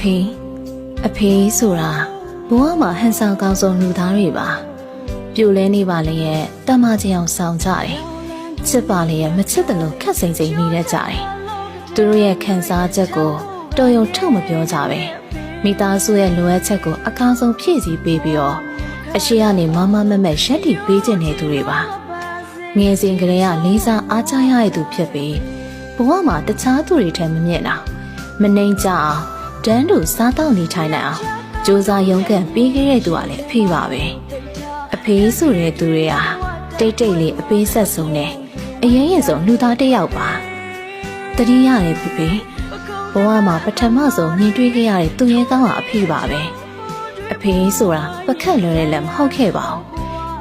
ဖေအဖေဆိုတာဘဝမှာဟန်ဆောင်ကောင်းဆုံးလူသားတွေပါပြိုလဲနေပါလေရဲ့တမချင်းအောင်ဆောင်ကြတယ်ချစ်ပါလေရဲ့မချစ်တယ်လို့ခက်စိမ့်စိမ့်နေတတ်ကြတယ်သူတို့ရဲ့ခံစားချက်ကိုတော်ရုံထုတ်မပြောကြပဲမိသားစုရဲ့လိုအပ်ချက်ကိုအကောင်းဆုံးဖြည့်ဆည်းပေးပြီးတော့အရှိကနေမမမမက်ရက်တီပေးခြင်းနေသူတွေပါငယ်စဉ်ကလေးကလေးစားအားချရတဲ့သူဖြစ်ပြီးဘဝမှာတခြားသူတွေထက်မမြင့်တာမနှိမ်ကြအောင် တန်းတူစားတော့နေထိုင်နိုင်အောင်စူးစမ်းရုန်းကန်ပေးခဲ့တဲ့သူကလည်းအဖေပါပဲအဖေဆိုတဲ့သူတွေဟာတိတ်တိတ်လေးအပေးဆက်ဆုံးနဲ့အရင်ရင်ဆုံးလူသားတစ်ယောက်ပါတတိယရဲ့ဖေဖေဘဝမှာပထမဆုံးမြင်တွေ့ခဲ့ရတဲ့သူရဲကောင်းကအဖေပါပဲအဖေဆိုတာပကတ်လွယ်တဲ့လည်းမဟုတ်ခဲ့ပါဘူး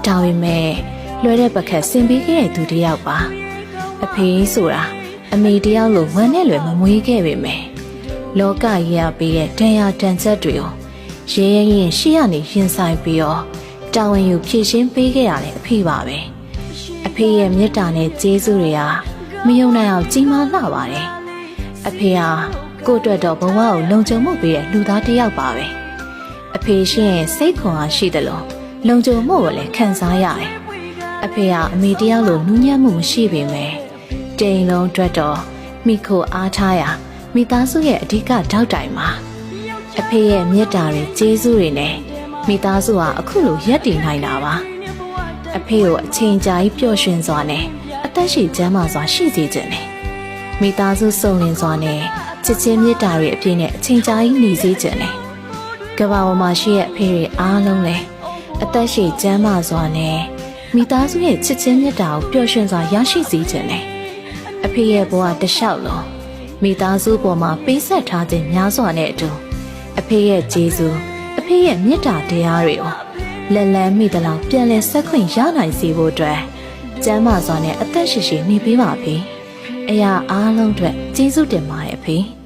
ဒါပေမဲ့လွယ်တဲ့ပကတ်ဆင်ပေးခဲ့တဲ့သူတစ်ယောက်ပါအဖေဆိုတာအမေတယောက်လိုဝမ်းနဲ့လွယ်မမွေးခဲ့ပေမဲ့ လောကကြီးရပေးတဲ့တန်ရာတန်ချက်တွေကိုရဲရဲရင်ရှိရနေရင်ဆိုင်ပြီးတော့တာဝန်ယူဖြည့်ရှင်းပေးခဲ့ရတယ်အဖေပါပဲအဖေရဲ့မေတ္တာနဲ့ကျေးဇူးတွေဟာမယုံနိုင်အောင်ကြီးမားလှပါတယ်အဖေဟာကိုယ့်အတွက်တော့ဘဝကိုလုံခြုံမှုပေးတဲ့လူသားတစ်ယောက်ပါပဲအဖေရှင်ရဲ့စိတ်ခွန်အားရှိတယ်လို့လုံခြုံမှုကိုလည်းခံစားရတယ်အဖေဟာအမေတယောက်လိုနူးညံ့မှုမရှိပေမဲ့တိမ်လုံးအတွက်တော့မိခိုအားထားရာ မိသားစုရဲ့အဓိကထောက်တိုင်ပါအဖေရဲ့မေတ္တာတွေကျေးဇူးတွေနဲ့မိသားစုဟာအခုလိုရပ်တည်နိုင်တာပါအဖေကိုအချိန်ကြာကြီးပျော်ရွှင်စွာနဲ့အသက်ရှိကျန်းမာစွာရှိစေခြင်းနဲ့မိသားစုစုံလင်စွာနဲ့ချစ်ချင်းမေတ္တာတွေအပြည့်နဲ့အချိန်ကြာကြီးနေစေခြင်းနဲ့ကမ္ဘာပေါ်မှာရှိတဲ့အဖေတွေအားလုံးလည်းအသက်ရှိကျန်းမာစွာနဲ့မိသားစုရဲ့ချစ်ချင်းမေတ္တာကိုပျော်ရွှင်စွာရရှိစေခြင်းနဲ့အဖေရဲ့ဘဝတစ်လျှောက်လုံး မိသားစုပေါ်မှာပေးဆက်ထားခြင်းများစွာနဲ့အတူအဖေရဲ့ကျေးဇူးအဖေရဲ့မေတ္တာတရားတွေကိုလက်လန်းမိသလောက်ပြန်လည်ဆက်ခွင့်ရနိုင်စေဖို့အတွက်ကျမ်းမာစွာနဲ့အသက်ရှိရှိနေပေးပါဖေ။အရာအားလုံးအတွက်ကျေးဇူးတင်ပါတယ်အဖေ။